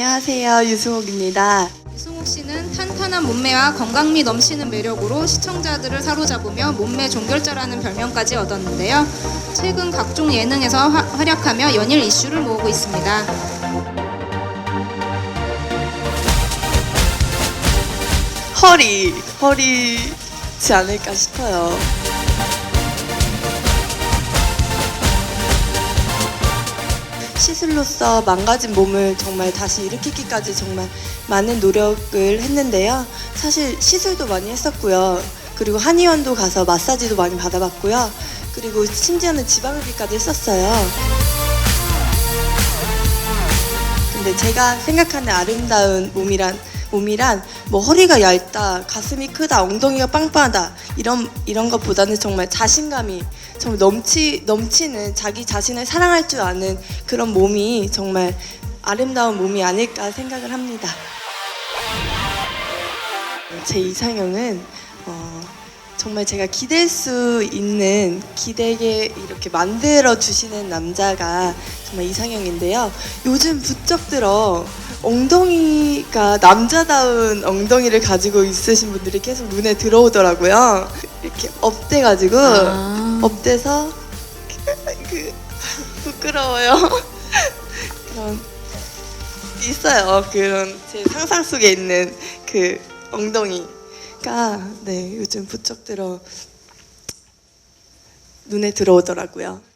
안녕하세요. 유승옥입니다. 이승욱 씨는 탄탄한 몸매와 건강미 넘치는 매력으로 시청자들을 사로잡으며 몸매 종결자라는 별명까지 얻었는데요. 최근 각종 예능에서 화- 활약하며 연일 이슈를 모으고 있습니다. 허리, 허리지 않을까 싶어요. 시술로서 망가진 몸을 정말 다시 일으키기까지 정말 많은 노력을 했는데요. 사실 시술도 많이 했었고요. 그리고 한의원도 가서 마사지도 많이 받아봤고요. 그리고 심지어는 지방흡입까지 했었어요. 근데 제가 생각하는 아름다운 몸이란 몸이란 뭐 허리가 얇다, 가슴이 크다, 엉덩이가 빵빵하다 이런 이런 것보다는 정말 자신감이 정말 넘치 넘치는 자기 자신을 사랑할 줄 아는 그런 몸이 정말 아름다운 몸이 아닐까 생각을 합니다. 제 이상형은 어, 정말 제가 기댈 수 있는 기대게 이렇게 만들어 주시는 남자가 정말 이상형인데요. 요즘 부쩍 들어 엉덩이가 남자다운 엉덩이를 가지고 있으신 분들이 계속 눈에 들어오더라고요. 이렇게 업돼가지고 아. 업돼서 그 부끄러워요. 그런 있어요. 그런 제 상상 속에 있는 그 엉덩이가 네 요즘 부쩍 들어 눈에 들어오더라고요.